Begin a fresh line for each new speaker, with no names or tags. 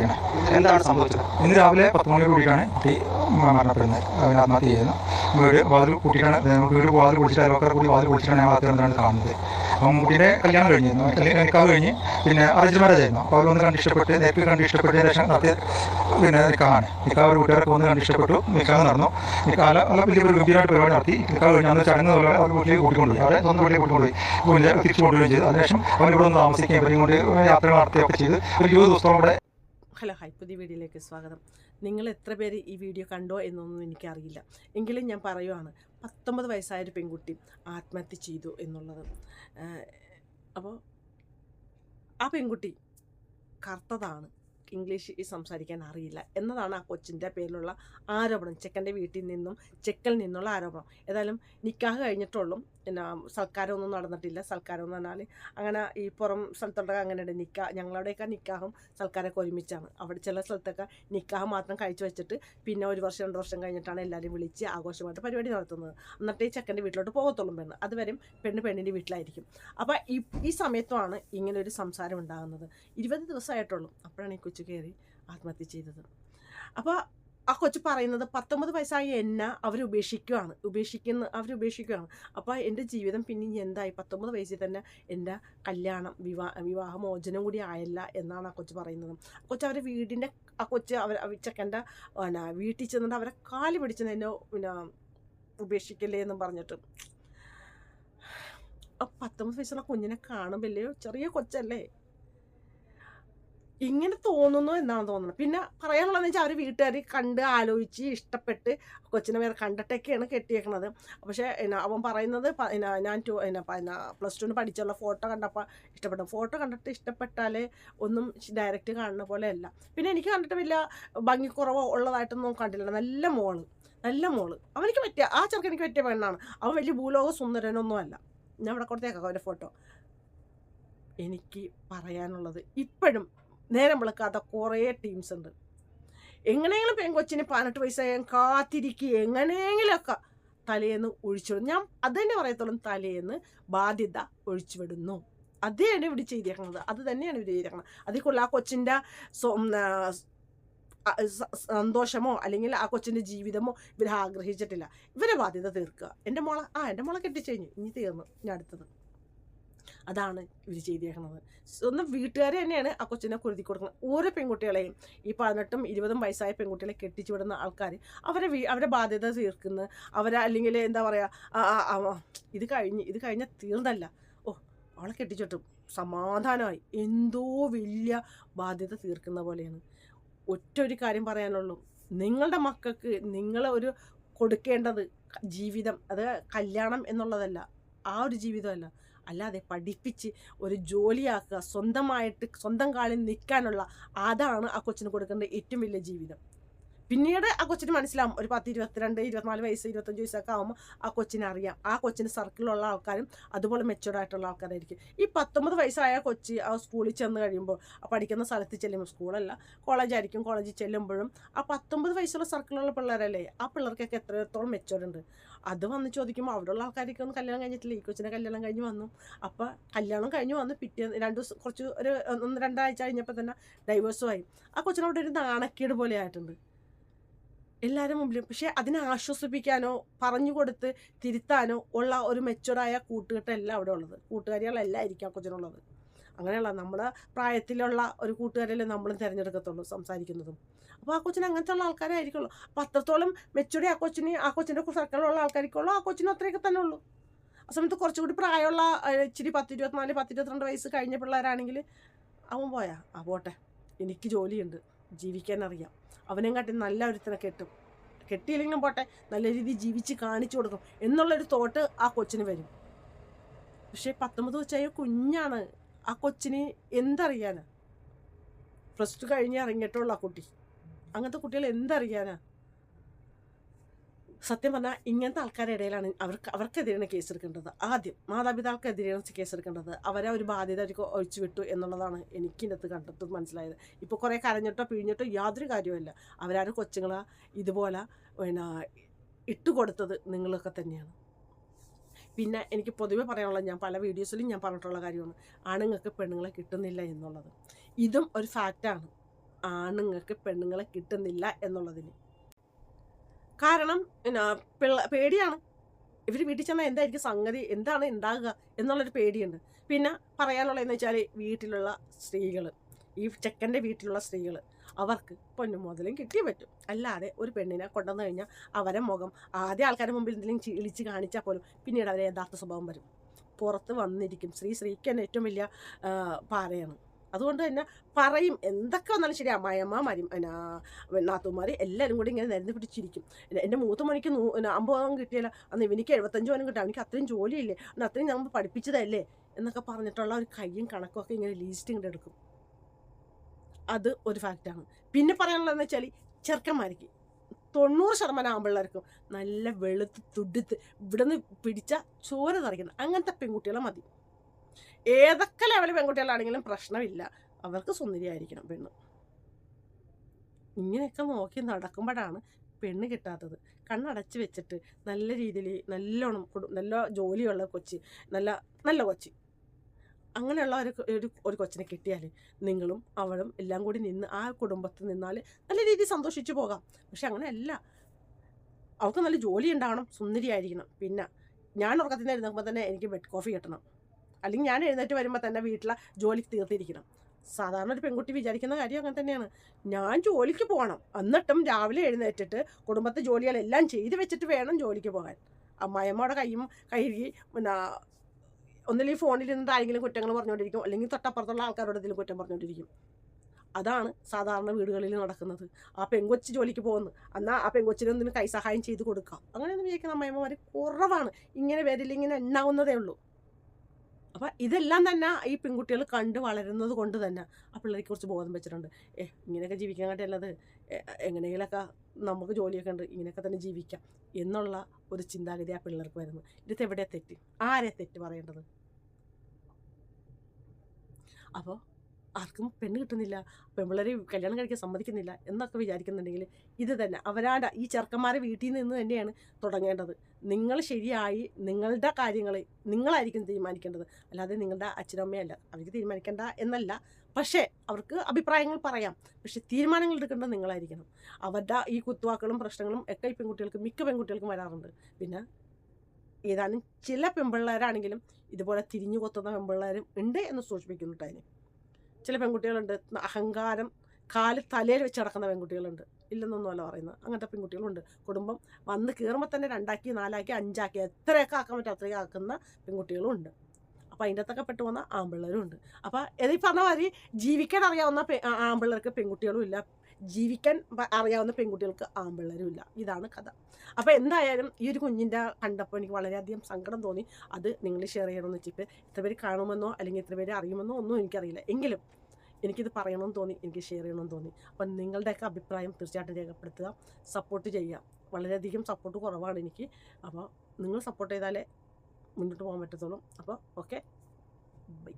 കുട്ടിയാണ് എന്താണ് സംഭവിച്ചത്? ഇന്ന് രാവിലെ പത്ത് മണിയോട് കൂടിയിട്ടാണ് കുട്ടി മരണപ്പെടുന്നത്. അവൻ ആത്മഹത്യ ചെയ്യുന്നത് വീട് വാതിൽ കൂട്ടിയിട്ടാണ് വീട് വാതിൽ കുടിച്ചിട്ട് അയൽവക്കാർ കൂടി വാതിൽ പൊളിച്ചിട്ടാണ് ഞങ്ങൾ അകത്തിരുന്നാണ് കാണുന്നത്. അപ്പം കുട്ടിയുടെ കല്യാണം കഴിഞ്ഞിരുന്നു കല്യാണം നിക്കാഹ് കഴിഞ്ഞ് പിന്നെ അറേഞ്ച് മാരേജ് ആയിരുന്നു. അപ്പോൾ അവരൊന്ന് കണ്ട് ഇഷ്ടപ്പെട്ട് നേരത്തെ കണ്ട് ഇഷ്ടപ്പെട്ടതിന് ശേഷം നടത്തിയ പിന്നെ നിൽക്കാണ് നിൽക്കാവ് ഒരു വീട്ടുകാരൊക്കെ വന്ന് കണ്ട് ഇഷ്ടപ്പെട്ടു. നിക്കാഹ് നടന്നു. നിൽക്കാല നല്ല വലിയ ഒരു ഗംഭീരമായിട്ട് പരിപാടി നടത്തി. നിൽക്കാവ് കഴിഞ്ഞ് അന്ന് ചടങ്ങ് പോലെ അവർ വീട്ടിലേക്ക് കൂട്ടിക്കൊണ്ടുപോയി. അവരെ സ്വന്തം വീട്ടിലേക്ക് കൂട്ടിക്കൊണ്ടുപോയി. പിന്നെ തിരിച്ചു കൊണ്ടുപോയി ചെയ്തു. അതിനുശേഷം അവരിവിടെ ഒന്ന് താമസിക്കുകയും ഇവരെയും കൊണ്ട് യാത്രകൾ നടത്തുകയൊക്കെ ചെയ്ത്. ഒരു ഇരുപത് ദിവസത്തോളം ഇവിടെ
ഹലോ ഹൈപ്പതി പുതിയ വീഡിയോയിലേക്ക് സ്വാഗതം. നിങ്ങൾ എത്ര പേര് ഈ വീഡിയോ കണ്ടോ എന്നൊന്നും എനിക്കറിയില്ല. എങ്കിലും ഞാൻ പറയുവാണ് പത്തൊമ്പത് വയസ്സായ ഒരു പെൺകുട്ടി ആത്മഹത്യ ചെയ്തു എന്നുള്ളത്. അപ്പോൾ ആ പെൺകുട്ടി കറുത്തതാണ്. ഇംഗ്ലീഷ് സംസാരിക്കാൻ അറിയില്ല. എന്നതാണ് ആ കൊച്ചിന്റെ പേരിലുള്ള ആരോപണം. ചെക്കന്റെ വീട്ടിൽ നിന്നും ചെക്കൽ നിന്നുള്ള ആരോപണം. ഏതായാലും നിക്കാഹ് കഴിഞ്ഞിട്ടുള്ളൂ. പിന്നെ സൽക്കാരമൊന്നും നടന്നിട്ടില്ല. സൽക്കാരം എന്ന് പറഞ്ഞാൽ അങ്ങനെ ഈ പുറം സ്ഥലത്തുള്ള അങ്ങനെയുണ്ട്. നിക്കാ ഞങ്ങളുടെയൊക്കെ നിക്കാഹും സൽക്കാരമൊക്കെ ഒരുമിച്ചാണ്. അവിടെ ചില സ്ഥലത്തൊക്കെ നിക്കാഹ് മാത്രം കഴിച്ചു വെച്ചിട്ട് പിന്നെ ഒരു വർഷം രണ്ട് വർഷം കഴിഞ്ഞിട്ടാണ് എല്ലാവരും വിളിച്ച് ആഘോഷമായിട്ട് പരിപാടി നടത്തുന്നത്. എന്നിട്ട് ഈ ചെക്കന്റെ വീട്ടിലോട്ട് പോകത്തുള്ളൂ പെണ്ണ്. അതുവരെയും പെണ്ണ് പെണ്ണിന്റെ വീട്ടിലായിരിക്കും. അപ്പോൾ ഈ ഈ സമയത്തുമാണ് ഇങ്ങനെ ഒരു സംസാരം ഉണ്ടാകുന്നത്. ഇരുപത് ദിവസമായിട്ടുള്ളൂ. അപ്പോഴാണ് ഈ കൊച്ചു കയറി ആത്മഹത്യ ചെയ്തത്. അപ്പോൾ ആ കൊച്ചു പറയുന്നത് പത്തൊമ്പത് വയസ്സായ എന്നെ അവർ ഉപേക്ഷിക്കുകയാണ് ഉപേക്ഷിക്കുന്ന അവർ ഉപേക്ഷിക്കുകയാണ് അപ്പോൾ എന്റെ ജീവിതം പിന്നെ എന്തായി? പത്തൊമ്പത് വയസ്സിൽ തന്നെ എന്റെ കല്യാണം വിവാഹ വിവാഹമോചനം കൂടി ആയല്ല എന്നാണ് ആ കൊച്ചു പറയുന്നത്. കൊച്ചു അവരെ വീടിന്റെ ആ കൊച്ച് അവർ ചെക്കന്റെ പിന്നെ വീട്ടിൽ ചെന്നിട്ട് അവരെ കാൽ പിടിച്ചെന്ന് എന്നെ പിന്നെ ഉപേക്ഷിക്കല്ലേ എന്നും പറഞ്ഞിട്ട്. പത്തൊമ്പത് വയസ്സുള്ള കുഞ്ഞിനെ കാണുമ്പല്ലേ? ചെറിയ കൊച്ചല്ലേ? ഇങ്ങനെ തോന്നുന്നു എന്നാണ് തോന്നുന്നത്. പിന്നെ പറയാനുള്ളതെന്ന് വെച്ചാൽ അവർ വീട്ടുകാർ കണ്ട് ആലോചിച്ച് ഇഷ്ടപ്പെട്ട് കൊച്ചിനെ വേറെ കണ്ടിട്ടൊക്കെയാണ് കെട്ടിയേക്കുന്നത് പക്ഷേ എന്നാ അവൻ പറയുന്നത് ഞാൻ ടു എന്നാ പ്ലസ് ടുവിന് പഠിച്ചുള്ള ഫോട്ടോ കണ്ടപ്പോൾ ഇഷ്ടപ്പെട്ടു. ഫോട്ടോ കണ്ടിട്ട് ഇഷ്ടപ്പെട്ടാലേ ഒന്നും ഡയറക്റ്റ് കാണുന്ന പോലെ അല്ല പിന്നെ എനിക്ക് കണ്ടിട്ട് വലിയ ഭംഗിക്കുറവോ ഉള്ളതായിട്ടൊന്നും കണ്ടില്ല നല്ല മോൾ. നല്ല മോൾ. അവനിക്ക് പറ്റിയ ആ ചെറുക്കനിക്ക് പറ്റിയ പെണ്ണാണ്. അവൻ വലിയ ഭൂലോക സുന്ദരനൊന്നുമല്ല ഞാൻ ഇവിടെ കൊടുത്തേക്കാം അവന്റെ ഫോട്ടോ. എനിക്ക് പറയാനുള്ളത് ഇപ്പോഴും നേരം വിളക്കാത്ത കുറേ ടീംസ് ഉണ്ട്. എങ്ങനെയെങ്കിലും പെൺകൊച്ചിന് പതിനെട്ട് വയസ്സായ കാത്തിരിക്കുക എങ്ങനെയെങ്കിലുമൊക്കെ തലേന്ന് ഒഴിച്ചുവിടും. ഞാൻ അത് തന്നെ പറയത്തോളം തലേന്ന് ബാധ്യത ഒഴിച്ചുവിടുന്നു. അതാണ് ഇവിടെ ചെയ്തേക്കുന്നത് അത് തന്നെയാണ് ഇവർ ചെയ്തേക്കുന്നത് അതിൽ കൂടുതൽ ആ കൊച്ചിന്റെ സന്തോഷമോ അല്ലെങ്കിൽ ആ കൊച്ചിന്റെ ജീവിതമോ ഇവർ ആഗ്രഹിച്ചിട്ടില്ല. ഇവരെ ബാധ്യത തീർക്കുക. എന്റെ മോളെ ആ എന്റെ മോളെ കെട്ടിച്ചു കഴിഞ്ഞു ഇനി തീർന്നു. ഞാൻ അടുത്തത്. അതാണ് ഇവർ ചെയ്തേക്കുന്നത്. സ്വന്തം വീട്ടുകാരെ തന്നെയാണ് ആ കൊച്ചിനെ കുരുതി കൊടുക്കുന്നത്. ഓരോ പെൺകുട്ടികളെയും ഈ പതിനെട്ടും ഇരുപതും വയസ്സായ പെൺകുട്ടികളെ കെട്ടിച്ചു വിടുന്ന ആൾക്കാർ അവരെ വീ അവരെ ബാധ്യത തീർക്കുന്നത് അവരെ അല്ലെങ്കിൽ എന്താ പറയുക ഇത് കഴിഞ്ഞ് ഇത് കഴിഞ്ഞാൽ തീർന്നല്ല. ഓ അവളെ കെട്ടിച്ചിട്ടും സമാധാനമായി. എന്തോ വലിയ ബാധ്യത തീർക്കുന്ന പോലെയാണ്. ഒറ്റ ഒരു കാര്യം പറയാനുള്ളൂ. നിങ്ങളുടെ മക്കൾക്ക് നിങ്ങൾ ഒരു കൊടുക്കേണ്ടത് ജീവിതം അത് കല്യാണം എന്നുള്ളതല്ല. ആ ഒരു ജീവിതമല്ല. അല്ലാതെ പഠിപ്പിച്ച് ഒരു ജോലിയാക്കുക സ്വന്തമായിട്ട് സ്വന്തം കാലിൽ നിൽക്കാനുള്ള അതാണ് ആ കൊച്ചിന് കൊടുക്കേണ്ട ഏറ്റവും വലിയ ജീവിതം. പിന്നീട് ആ കൊച്ചിന് മനസ്സിലാവും ഒരു പത്ത് ഇരുപത്തിരണ്ട് ഇരുപത്തിനാല് വയസ്സ് ഇരുപത്തഞ്ച് വയസ്സൊക്കെ ആകുമ്പോൾ ആ കൊച്ചിനെ അറിയാം. ആ കൊച്ചിന് സർക്കിളിലുള്ള ആൾക്കാരും അതുപോലെ മെച്ചുവർഡ് ആയിട്ടുള്ള ആൾക്കാരായിരിക്കും. ഈ പത്തൊമ്പത് വയസ്സായ കൊച്ചി ആ സ്കൂളിൽ ചെന്ന് കഴിയുമ്പോൾ പഠിക്കുന്ന സ്ഥലത്ത് ചെല്ലുമ്പോൾ സ്കൂളല്ല കോളേജായിരിക്കും കോളേജിൽ ചെല്ലുമ്പോഴും ആ പത്തൊമ്പത് വയസ്സുള്ള സർക്കിളിലുള്ള പിള്ളേരല്ലേ? ആ പിള്ളേർക്കൊക്കെ എത്രത്തോളം മെച്ചുവർഡ് ഉണ്ട്? അത് വന്ന് ചോദിക്കുമ്പോൾ അവിടെയുള്ള ആൾക്കാർക്ക് ഒന്ന് കല്യാണം കഴിഞ്ഞിട്ടില്ല? ഈ കൊച്ചിനെ കല്യാണം കഴിഞ്ഞ് വന്നു. അപ്പോൾ കല്യാണം കഴിഞ്ഞ് വന്ന് പിറ്റേ രണ്ട് ദിവസം കുറച്ച് ഒരു ഒന്ന് രണ്ടാഴ്ച കഴിഞ്ഞപ്പോൾ തന്നെ ഡൈവേഴ്സുമായി ആ കൊച്ചിനോട് ഒരു നാണക്കേട് പോലെ ആയിട്ടുണ്ട്. എല്ലാവരും മുമ്പിലും. പക്ഷേ അതിനെ ആശ്വസിപ്പിക്കാനോ പറഞ്ഞു കൊടുത്ത് തിരുത്താനോ ഉള്ള ഒരു മെച്ചുവറായ കൂട്ടുകെട്ടല്ല അവിടെ ഉള്ളത്. കൂട്ടുകാരികളല്ല ആ കൊച്ചിനുള്ളത്. അങ്ങനെയുള്ള നമ്മൾ പ്രായത്തിലുള്ള ഒരു കൂട്ടുകാരല്ലേ നമ്മളും തിരഞ്ഞെടുക്കത്തുള്ളൂ സംസാരിക്കുന്നതും. അപ്പോൾ ആ കൊച്ചിന് അങ്ങനത്തെ ഉള്ള ആൾക്കാരായിരിക്കുള്ളൂ അപ്പോൾ അത്രത്തോളം മെച്ചൂരി ആ കൊച്ചിന് ആ കൊച്ചിന്റെ സർക്കിളിലുള്ള ആൾക്കാർക്കുള്ളൂ ആ കൊച്ചിന് അത്രയൊക്കെ തന്നെ ഉള്ളൂ. ആ സമയത്ത് കുറച്ചുകൂടി പ്രായമുള്ള ഇച്ചിരി പത്ത് ഇരുപത്തിനാല് പത്ത് ഇരുപത്തിരണ്ട് വയസ്സ് കഴിഞ്ഞ പിള്ളേരാണെങ്കിൽ അവൻ പോയാ ആ പോട്ടെ. എനിക്ക് ജോലിയുണ്ട്. ജീവിക്കാൻ അറിയാം അവനെയും കാട്ടി നല്ല ഒരുത്തിനെ കെട്ടും. കെട്ടിയില്ലെങ്കിലും പോട്ടെ. നല്ല രീതിയിൽ ജീവിച്ച് കാണിച്ചു കൊടുക്കും എന്നുള്ളൊരു തോട്ട് ആ കൊച്ചിന് വരും. പക്ഷേ പത്തൊമ്പത് വെച്ചായ കുഞ്ഞാണ് ആ കൊച്ചിന് എന്തറിയാനാ? പ്ലസ് ടു കഴിഞ്ഞ് ഇറങ്ങിയിട്ടുള്ള ആ കുട്ടി. അങ്ങനത്തെ കുട്ടികൾ എന്തറിയാനാ? സത്യം പറഞ്ഞാൽ ഇങ്ങനത്തെ ആൾക്കാരുടെ ഇടയിലാണ് അവർക്ക് അവർക്കെതിരെയാണ് കേസെടുക്കേണ്ടത് ആദ്യം മാതാപിതാക്കൾക്കെതിരെയാണ് കേസെടുക്കേണ്ടത് അവരെ ഒരു ബാധ്യത അവർക്ക് ഒഴിച്ചു വിട്ടു എന്നുള്ളതാണ് എനിക്ക് അത് കണ്ടിട്ട് മനസ്സിലായത്. ഇപ്പോൾ കുറേ കരഞ്ഞിട്ടോ പിഴിഞ്ഞിട്ടോ യാതൊരു കാര്യവുമില്ല. അവരാരും കൊച്ചുങ്ങളെ ഇതുപോലെ പിന്നെ ഇട്ടുകൊടുത്തത് നിങ്ങളൊക്കെ തന്നെയാണ്. പിന്നെ എനിക്ക് പൊതുവെ പറയാനുള്ളത് ഞാൻ പല വീഡിയോസിലും ഞാൻ പറഞ്ഞിട്ടുള്ള കാര്യമാണ്. ആണുങ്ങൾക്ക് പെണ്ണുങ്ങളെ കിട്ടുന്നില്ല എന്നുള്ളത്. ഇതും ഒരു ഫാക്റ്റാണ് ആണുങ്ങൾക്ക് പെണ്ണുങ്ങളെ കിട്ടുന്നില്ല എന്നുള്ളതിന്. കാരണം പിള്ള പേടിയാണ്. ഇവർ വീട്ടിൽ ചെന്നാൽ എന്തായിരിക്കും സംഗതി? എന്താണ് ഉണ്ടാകുക എന്നുള്ളൊരു പേടിയുണ്ട്. പിന്നെ പറയാനുള്ളതെന്ന് വെച്ചാൽ വീട്ടിലുള്ള സ്ത്രീകൾ ഈ ചെക്കന്റെ വീട്ടിലുള്ള സ്ത്രീകൾ അവർക്ക് പൊന്നും മുതലും കിട്ടിയേ പറ്റും. അല്ലാതെ ഒരു പെണ്ണിനെ കൊണ്ടുവന്നു കഴിഞ്ഞാൽ അവരെ മുഖം ആദ്യ ആൾക്കാരുടെ മുമ്പിൽ എന്തെങ്കിലും ചീളിച്ച് കാണിച്ചാൽ പോലും പിന്നീട് അവരെ യഥാർത്ഥ സ്വഭാവം വരും. പുറത്ത് വന്നിരിക്കും. സ്ത്രീ സ്ത്രീക്ക് തന്നെ ഏറ്റവും വലിയ പാറയാണ് അതുകൊണ്ട് തന്നെ പറയും എന്തൊക്കെ വന്നാലും ശരി അമ്മായിയമ്മമാരും നാത്തുമാർ എല്ലാവരും കൂടി ഇങ്ങനെ നിരന്ന് പിടിച്ചിരിക്കും. എന്റെ മൂത്ത മണിക്ക് നൂ അമ്പതോളം കിട്ടിയല്ല. അന്ന് എനിക്ക് എഴുപത്തഞ്ച് പവനും കിട്ടും. എനിക്ക് അത്രയും ജോലിയില്ലേ? അന്ന് അത്രയും നമ്മൾ പഠിപ്പിച്ചതല്ലേ? എന്നൊക്കെ പറഞ്ഞിട്ടുള്ള ഒരു കയ്യും കണക്കും ഒക്കെ ഇങ്ങനെ ലീസ്റ്റ് ഇങ്ങോട്ട് എടുക്കും. അത് ഒരു ഫാക്റ്റാണ് പിന്നെ പറയാനുള്ളതെന്ന് വെച്ചാൽ ചെറുക്കന്മാർക്ക് തൊണ്ണൂറ് ശതമാനം ആമ്പിള്ളേർക്കും നല്ല വെളുത്ത് തുടുത്ത് ഇവിടുന്ന് പിടിച്ച ചോര തറയ്ക്കുന്നത് അങ്ങനത്തെ പെൺകുട്ടികളെ മതി. ഏതൊക്കെ ലെവൽ പെൺകുട്ടികളാണെങ്കിലും പ്രശ്നമില്ല. അവർക്ക് സുന്ദരിയായിരിക്കണം പെണ്ണ്. ഇങ്ങനെയൊക്കെ നോക്കി നടക്കുമ്പോഴാണ് പെണ്ണ് കിട്ടാത്തത്. കണ്ണടച്ച് വെച്ചിട്ട് നല്ല രീതിയിൽ നല്ലോണം കൊടു നല്ല ജോലിയുള്ള കൊച്ച് നല്ല നല്ല കൊച്ച്. അങ്ങനെയുള്ള ഒരു ഒരു ഒരു കൊച്ചിനെ കിട്ടിയാൽ നിങ്ങളും അവളും എല്ലാം കൂടി നിന്ന് ആ കുടുംബത്തിൽ നിന്നാൽ നല്ല രീതിയിൽ സന്തോഷിച്ചു പോകാം. പക്ഷെ അങ്ങനെയല്ല. അവൾക്ക് നല്ല ജോലി ഉണ്ടാവണം സുന്ദരിയായിരിക്കണം. പിന്നെ ഞാൻ ഉറക്കത്തിൽ നിന്ന് എഴുന്നേൽക്കുമ്പോൾ തന്നെ എനിക്ക് ബെഡ് കോഫി കിട്ടണം. അല്ലെങ്കിൽ ഞാൻ എഴുന്നേറ്റ് വരുമ്പോൾ തന്നെ വീട്ടിലെ ജോലി തീർത്തിരിക്കണം. സാധാരണ ഒരു പെൺകുട്ടി വിചാരിക്കുന്ന കാര്യം അങ്ങനെ തന്നെയാണ്. ഞാൻ ജോലിക്ക് പോകണം. എന്നിട്ടും രാവിലെ എഴുന്നേറ്റിട്ട് കുടുംബത്തെ ജോലികളെല്ലാം ചെയ്ത് വെച്ചിട്ട് വേണം ജോലിക്ക് പോകാൻ. അമ്മായിയമ്മയുടെ കൈയും കഴുകി പിന്നെ ഒന്നില്ലെങ്കിൽ ഫോണിൽ ഇരുന്നിട്ട് ആരെങ്കിലും കുറ്റങ്ങൾ പറഞ്ഞുകൊണ്ടിരിക്കും. അല്ലെങ്കിൽ തൊട്ടപ്പുറത്തുള്ള ആൾക്കാരോട് എന്തെങ്കിലും കുറ്റം പറഞ്ഞുകൊണ്ടിരിക്കും. അതാണ് സാധാരണ വീടുകളിൽ നടക്കുന്നത്. ആ പെങ്കൊച്ച് ജോലിക്ക് പോകുന്നു. എന്നാൽ ആ പെങ്കൊച്ചിന് എന്തിനും കൈസഹായം ചെയ്ത് കൊടുക്കാം. അങ്ങനെയൊന്നും വിചാരിക്കുന്ന അമ്മയമ്മമാർ കുറവാണ്. ഇങ്ങനെ വരില്ല ഇങ്ങനെ എണ്ണാവുന്നതേ ഉള്ളൂ. അപ്പം ഇതെല്ലാം തന്നെ ഈ പെൺകുട്ടികൾ കണ്ട് വളരുന്നത് കൊണ്ട് തന്നെ ആ പിള്ളേർക്ക് കുറച്ച് ബോധം വെച്ചിട്ടുണ്ട്. ഏ ഇങ്ങനെയൊക്കെ ജീവിക്കാൻ കാട്ടിയല്ലത്. എങ്ങനെയെങ്കിലൊക്കെ നമുക്ക് ജോലിയൊക്കെ ഉണ്ട്. ഇങ്ങനെയൊക്കെ തന്നെ ജീവിക്കാം. എന്നുള്ള ഒരു ചിന്താഗതി ആ പിള്ളേർക്ക് വരുന്നു. ഇതിൽ എവിടെയാണ് തെറ്റ്? ആരെ തെറ്റ് പറയേണ്ടത്? അപ്പോൾ ആർക്കും പെണ്ണ് കിട്ടുന്നില്ല പെൺപിള്ളേരെ കല്യാണം കഴിക്കാൻ സമ്മതിക്കുന്നില്ല എന്നൊക്കെ വിചാരിക്കുന്നുണ്ടെങ്കിൽ ഇത് തന്നെ. അവരാട ഈ ചെറുക്കന്മാരെ വീട്ടിൽ നിന്ന് തന്നെയാണ് തുടങ്ങേണ്ടത്. നിങ്ങൾ ശരിയായി നിങ്ങളുടെ കാര്യങ്ങൾ നിങ്ങളായിരിക്കും തീരുമാനിക്കേണ്ടത്. അല്ലാതെ നിങ്ങളുടെ അച്ഛനമ്മയല്ല അവർക്ക് തീരുമാനിക്കേണ്ട എന്നല്ല. പക്ഷേ അവർക്ക് അഭിപ്രായങ്ങൾ പറയാം. പക്ഷേ തീരുമാനങ്ങൾ എടുക്കേണ്ടത് നിങ്ങളായിരിക്കണം. അവരുടെ ഈ കുത്തുവാക്കളും പ്രശ്നങ്ങളും ഒക്കെ ഈ പെൺകുട്ടികൾക്ക് മിക്ക പെൺകുട്ടികൾക്കും വരാറുണ്ട്. പിന്നെ ഏതാനും ചില പെൺപിള്ളേരാണെങ്കിലും ഇതുപോലെ തിരിഞ്ഞു കൊത്തുന്ന പെൺപിള്ളേരും ഉണ്ട് എന്ന് സൂചിപ്പിക്കുന്നുണ്ട് അതിന്. ചില പെൺകുട്ടികളുണ്ട്. അഹങ്കാരം കാൽ തലയിൽ വെച്ച് നടക്കുന്ന പെൺകുട്ടികളുണ്ട്. ഇല്ലെന്നൊന്നുമല്ല പറയുന്നത്. അങ്ങനത്തെ പെൺകുട്ടികളുണ്ട്. കുടുംബം വന്ന് കയറുമ്പോൾ തന്നെ രണ്ടാക്കി നാലാക്കി അഞ്ചാക്കി എത്രയൊക്കെ ആക്കാൻ പറ്റും അത്രയും ആക്കുന്ന പെൺകുട്ടികളും ഉണ്ട്. അപ്പോൾ അതിന്റെ അകത്തൊക്കെ പെട്ട് പോകുന്ന ആമ്പിള്ളേരും ഉണ്ട്. അപ്പോൾ ഈ പറഞ്ഞ മാതിരി ജീവിക്കാൻ അറിയാവുന്ന പെ- ആ- പെൺകുട്ടികളും ഇല്ല. ജീവിക്കാൻ അറിയാവുന്ന പെൺകുട്ടികൾക്ക് ആമ്പിള്ളരുമില്ല ഇതാണ് കഥ. അപ്പോൾ എന്തായാലും ഈ ഒരു കുഞ്ഞിന്റെ കണ്ടപ്പോൾ എനിക്ക് വളരെയധികം സങ്കടം തോന്നി. അത് നിങ്ങൾ ഷെയർ ചെയ്യണമെന്ന് വെച്ചിട്ട് ഇത്ര പേര് കാണുമെന്നോ അല്ലെങ്കിൽ ഇത്ര പേര് അറിയുമെന്നോ ഒന്നും എനിക്കറിയില്ല. എങ്കിലും എനിക്കിത് പറയണമെന്ന് തോന്നി എനിക്ക് ഷെയർ ചെയ്യണമെന്ന് തോന്നി. അപ്പം നിങ്ങളുടെയൊക്കെ അഭിപ്രായം തീർച്ചയായിട്ടും രേഖപ്പെടുത്തുക. സപ്പോർട്ട് ചെയ്യുക. വളരെയധികം സപ്പോർട്ട് കുറവാണ് എനിക്ക്. അപ്പോൾ നിങ്ങൾ സപ്പോർട്ട് ചെയ്താലേ മുന്നോട്ട് പോകാൻ പറ്റത്തുള്ളൂ. അപ്പോൾ ഓക്കെ ബൈ